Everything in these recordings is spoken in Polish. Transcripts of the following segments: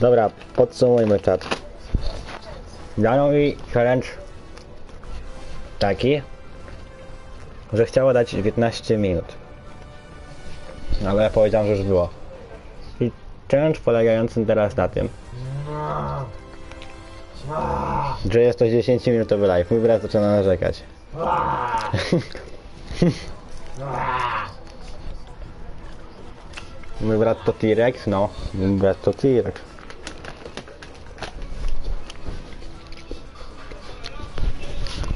Dobra, podsumujmy czat. Dano mi challenge taki, że chciała dać 15 minut. Ale ja powiedziałem, że już było. I challenge polegający teraz na tym, że jest to 10 minutowy live. Mój brat zaczyna narzekać. Mój brat to T-Rex? No, mój brat to T-Rex.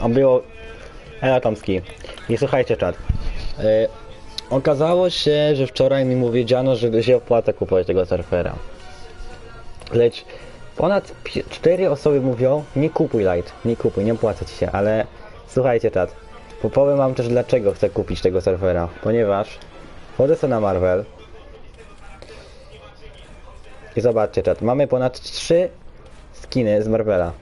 A było... Ela Tomski. I słuchajcie czat. E, okazało się, że wczoraj mi mu wiedziano, że się opłaca kupować tego surfera. Lecz ponad 4 osoby mówią, nie kupuj light, nie kupuj, nie opłaca ci się, ale słuchajcie czat. Powiem wam też dlaczego chcę kupić tego surfera. Ponieważ chodzę sobie na Marvel, i zobaczcie czat, mamy ponad 3 skiny z Marvela.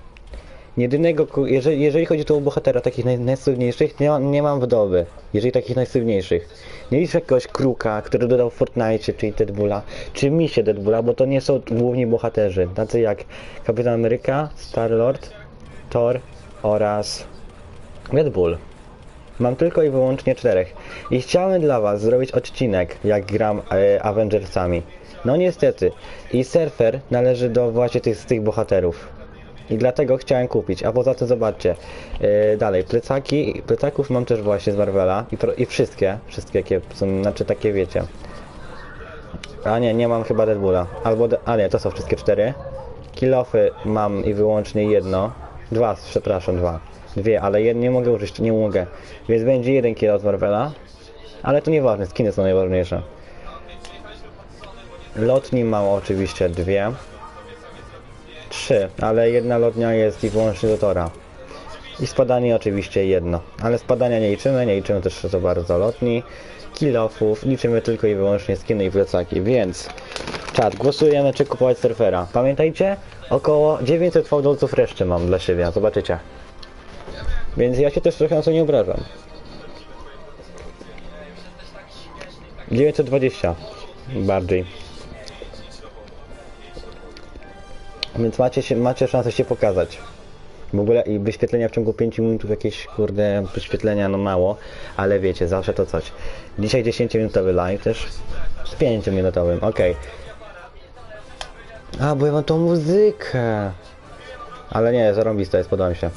Jedynego, jeżeli, jeżeli chodzi tu o bohatera takich naj, najsłynniejszych, nie, nie mam wdowy. Jeżeli takich najsłynniejszych. Nie liczę jakiegoś kruka, który dodał w Fortnite, czyli Deadpoola, czy misie Deadpoola, bo to nie są główni bohaterzy. Tacy jak Kapitan Ameryka, Star-Lord, Thor oraz Deadpool. Mam tylko i wyłącznie czterech. I chciałem dla was zrobić odcinek, jak gram e, Avengersami. No niestety. I Surfer należy do właśnie tych, z tych bohaterów. I dlatego chciałem kupić. A poza tym zobaczcie. e, dalej, plecaki. Plecaków mam też właśnie z Marvela. I, pro, I wszystkie. Wszystkie jakie są, znaczy takie wiecie. A nie, nie mam chyba Deadpoola. Albo, de, a nie, to są wszystkie cztery. Kilofy mam i wyłącznie jedno. Dwa, przepraszam, dwa. Dwie, ale jed, nie mogę użyć, nie mogę. Więc będzie jeden kilo z Marvela. Ale to nieważne, skiny są najważniejsze. Lotni mam oczywiście dwie. Trzy, ale jedna lotnia jest i wyłącznie do Tora. I spadanie oczywiście jedno. Ale spadania nie liczymy, nie liczymy też za bardzo lotni. Kilofów, liczymy tylko i wyłącznie skiny i plecaki, więc czat, głosujemy czy kupować surfera. Pamiętajcie, około 900 fałdolców reszty mam dla siebie, zobaczycie. Więc ja się też trochę na to nie obrażam. 920 bardziej. Więc macie, się, macie szansę się pokazać. W ogóle i wyświetlenia w ciągu 5 minut jakieś kurde wyświetlenia no mało, ale wiecie, zawsze to coś. Dzisiaj 10 minutowy live też z 5 minutowym, okej. A, bo ja mam tą muzykę. Ale nie, zarąbista jest, podoba mi się.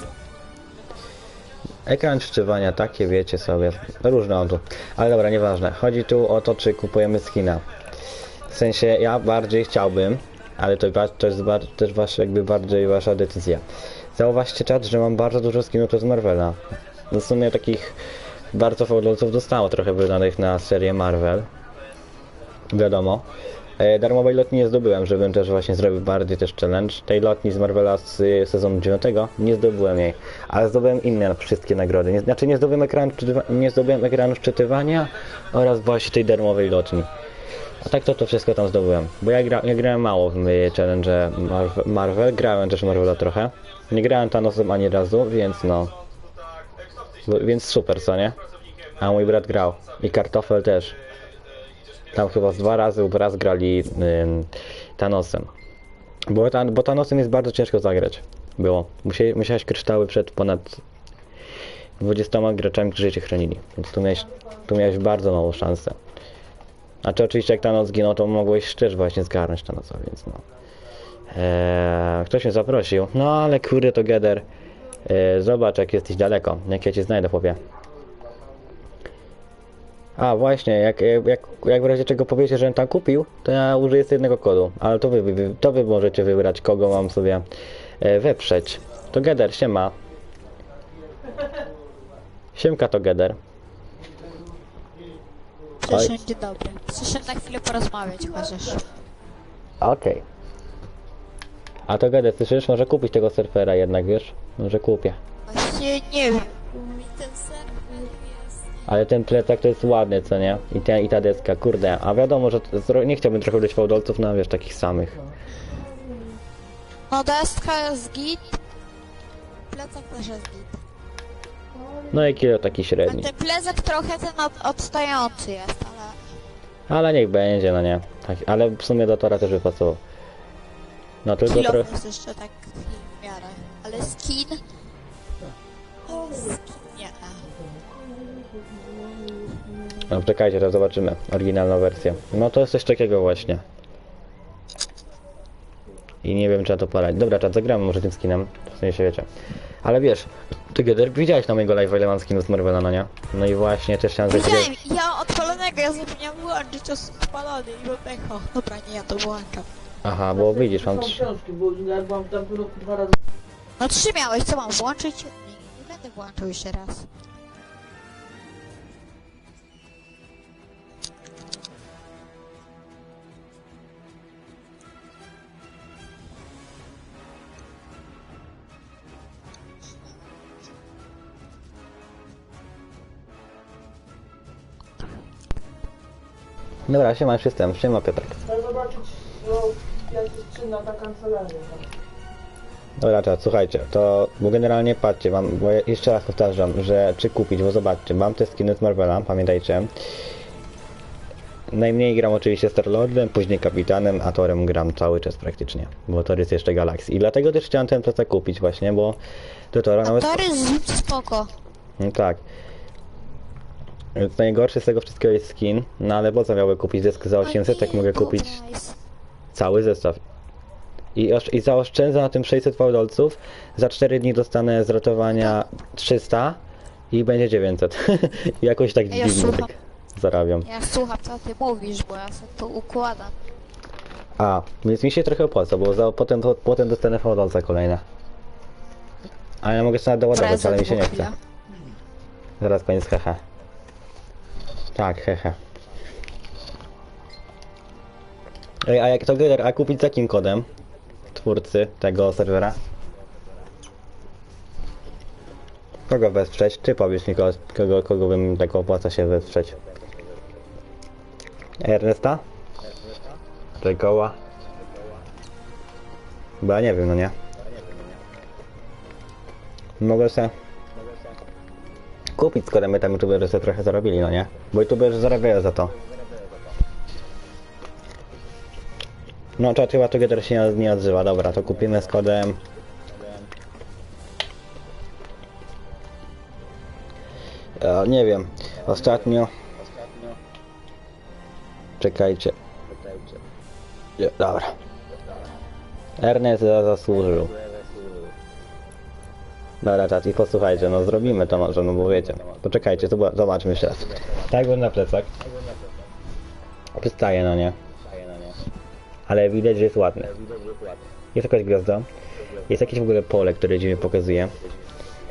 Ekran szczywania, takie wiecie sobie, różne on tu. Ale dobra, nieważne. Chodzi tu o to, czy kupujemy skina. W sensie, ja bardziej chciałbym, ale to, to jest też wasza, jakby bardziej wasza decyzja. Zauważcie czat, że mam bardzo dużo skinów z Marvela. No w sumie takich bardzo fałdolców dostało trochę wydanych na serię Marvel. Wiadomo. E, darmowej lotni nie zdobyłem, żebym też właśnie zrobił bardziej też challenge. Tej lotni z Marvela z y, sezonu 9 nie zdobyłem jej, ale zdobyłem inne wszystkie nagrody. Nie, znaczy nie zdobyłem ekranu, nie zdobyłem ekranu wczytywania oraz właśnie tej darmowej lotni. A tak to to wszystko tam zdobyłem. Bo ja, gra, ja grałem mało w y, challenge Marvel, Marvel, grałem też Marvela trochę. Nie grałem Thanosem ani razu, więc no. Więc super, co nie? A mój brat grał. I kartofel też. Tam chyba z dwa razy lub raz grali ym, Thanosem. Bo, ta, bo Thanosem jest bardzo ciężko zagrać. Było. Musieli, musiałeś kryształy przed ponad 20 graczami, którzy cię chronili. Więc tu miałeś, tu miałeś bardzo małą szansę. A czy oczywiście jak Thanos zginął, to mogłeś też właśnie zgarnąć Thanosa, więc no. Eee, ktoś mnie zaprosił. No ale kurde to Geder. Eee, zobacz jak jesteś daleko. Jak ja cię znajdę, chłopie. A właśnie, jak, jak, jak w razie czego powiecie, żebym tam kupił, to ja użyję sobie jednego kodu. Ale to wy, wy, to wy możecie wybrać, kogo mam sobie e, weprzeć. To Geder, siema. Siemka to Geder. Proszę, dzień dobry. Proszę na chwilę porozmawiać chociaż. Okej. A to Geder, słyszysz? Może kupić tego surfera jednak, wiesz? Może kupię. Właśnie nie wiem. Mi ten serwer jest... Ale ten plecak to jest ładny, co nie? I, ten, i ta deska, kurde. A wiadomo, że to- zro- nie chciałbym trochę być fałdolców, no wiesz, takich samych. No deska jest git. Plecak też jest git. No i kilo taki średni. ten plecak trochę ten od, odstający jest, ale... Ale niech będzie, no nie. Tak, ale w sumie do Tora też by pasował. No tylko Kilo trochę... jeszcze tak w miarę. Ale skin... Ale skin nie. No czekajcie, teraz zobaczymy. Oryginalną wersję. No to jest coś takiego właśnie. I nie wiem, czy to porać. Dobra, czat, zagramy może tym skinem. W sensie wiecie. Ale wiesz, Together, widziałeś na mojego live'a ile mam skinów z Marvela, no nie? No i właśnie też chciałem. Widziałem, ja odpalonego, ja zapomniałem wyłączyć odpalony i mam echo. Dobra, nie, ja to włączam. Aha, bo widzisz, mam... Są trz- książki, bo ja byłam w tamtym roku dwa razy. No trzy miałeś, co mam włączyć? Nie, nie będę włączał jeszcze raz. Dobra, siema, już jestem. Siema, Piotrek. Chcę zobaczyć, no, jak jest czynna ta kancelaria. Dobra, czat, słuchajcie, to... Bo generalnie patrzcie, mam... Bo ja jeszcze raz powtarzam, że czy kupić, bo zobaczcie, mam te skiny z Marvela, pamiętajcie. Najmniej gram oczywiście Starlordem, później Kapitanem, a Torem gram cały czas praktycznie, bo Tor jest jeszcze Galaxy. I dlatego też chciałem ten plecak kupić właśnie, bo do Tora A nawet... to jest spoko. No tak. Więc najgorszy z tego wszystkiego jest skin, no ale po co miałby kupić dysk za 800, jak mogę kupić cały zestaw. I, I zaoszczędzę na tym 600 fałdolców, za 4 dni dostanę z ratowania 300 i będzie 900. I Jakoś tak Ja dziwnie tak zarabiam. Ja słucham, co ty mówisz, bo ja sobie to układam. A, więc mi się trochę opłaca, bo za, potem, po, potem dostanę fałdolca kolejne. A ja mogę sobie nawet doładować, ale mi się nie chce. Zaraz koniec, hehe. Tak, hehe. Ej, a jak to gier, a kupić z jakim kodem? Twórcy tego serwera? Kogo wesprzeć? Ty powiedz mi, kogo, kogo, kogo bym tak opłaca się wesprzeć. Ernesta? Jacoba? Bo ja nie wiem, no nie. Mogę se kupić, skoro my tam youtuberzy sobie trochę zarobili, no nie? Bo youtuberzy zarabiają za to. No, czat chyba Together się nie, odzywa. Dobra, to kupimy z kodem... E, nie wiem. Ostatnio... Czekajcie. Dobra. Ernest za- zasłużył. Dobra, i posłuchajcie, no zrobimy to może, no bo wiecie. Poczekajcie, zob- zobaczmy jeszcze raz. Tak wygląda plecak. Przystaje, no nie. Ale widać, że jest ładny. Jest jakaś gwiazda. Jest jakieś w ogóle pole, które dziwnie pokazuje.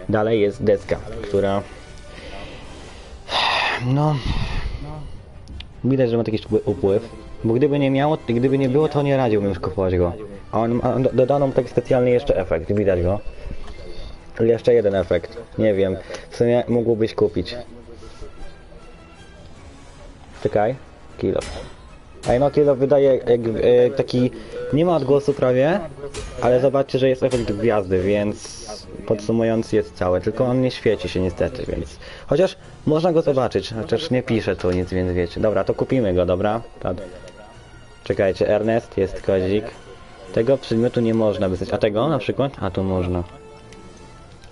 Dalej jest deska, która... No... Widać, że ma jakiś upły- upływ. Bo gdyby nie miało, gdyby nie było, to nie radziłbym już kupować go. A on ma do- taki specjalny jeszcze efekt, widać go. Jeszcze jeden efekt. Nie wiem. W sumie mógłbyś kupić. Czekaj. Kilo. Ej no kilo wydaje jak, e, taki... Nie ma odgłosu prawie, ale zobaczcie, że jest efekt gwiazdy, więc podsumując jest całe, tylko on nie świeci się niestety, więc... Chociaż można go zobaczyć, chociaż nie pisze tu nic, więc wiecie. Dobra, to kupimy go, dobra? Czekajcie, Ernest, jest kozik. Tego przedmiotu nie można wysłać. A tego na przykład? A tu można.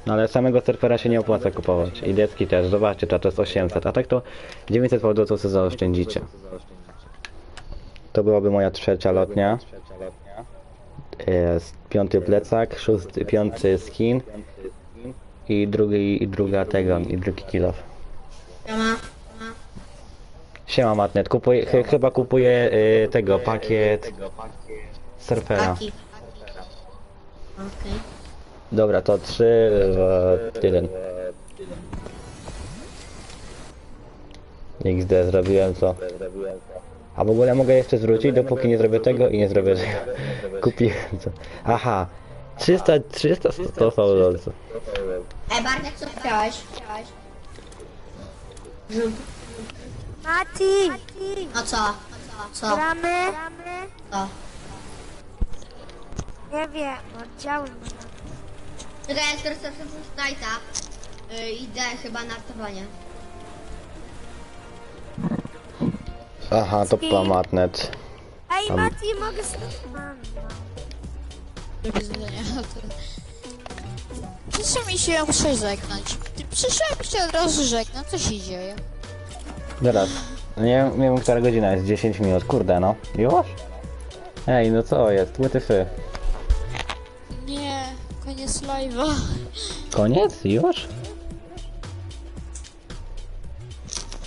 No ale samego surfera się nie opłaca kupować. I deski też, zobaczcie, to jest 800, a tak to 900 fałdolców sobie zaoszczędzicie. To byłaby moja trzecia lotnia. Jest piąty plecak, szósty, piąty skin. I drugi, i druga tego, i drugi kill off. Siema. Matnet, kupuję, ch chyba kupuję y, tego, pakiet surfera. Okej. Dobra, to 3, 2, 1. XD zrobiłem co? A w ogóle mogę jeszcze zwrócić, dopóki nie zrobię tego i nie zrobię tego. Kupiłem co? Aha. 300, 300 100 fałdolców. Ej, Bartek, co chciałeś? Mati! No co? Co? Gramy? Co? Nie wiem, oddziały. Czekaj, ja skoro chcę Fortnite'a, yy, idę chyba na artowanie. Aha, to była Matnet. Ej, Mati, mogę sobie... Mam, mam. Do widzenia. Czasami się muszę żegnać. Ty przyszedłem się od razu co się dzieje? Zaraz. Nie, nie wiem, która godzina jest. 10 minut. Kurde, no. Już? Ej, no co jest? WTF. Nie, koniec live'a. Koniec? Już?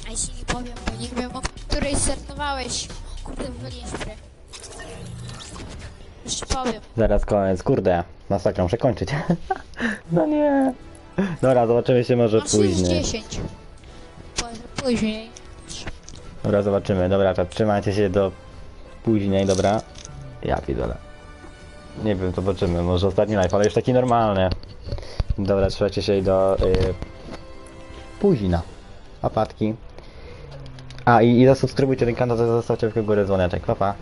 A jeśli nie powiem, bo nie wiem o której startowałeś. Kurde, grę. Jeszcze powiem. Zaraz koniec. Kurde. Masakra, muszę kończyć. no nie. Dobra, zobaczymy się może Masz już później. 10. Po- Później. Dobra, zobaczymy. Dobra, to trzymajcie się do później, dobra? Ja pidole. Nie wiem, zobaczymy. Może ostatni live, ale już taki normalny. Dobra, trzymajcie się i do y, późna. Apatki. A i, i zasubskrybujcie ten kanał, zostawcie w górę dzwoneczek. Pa, pa.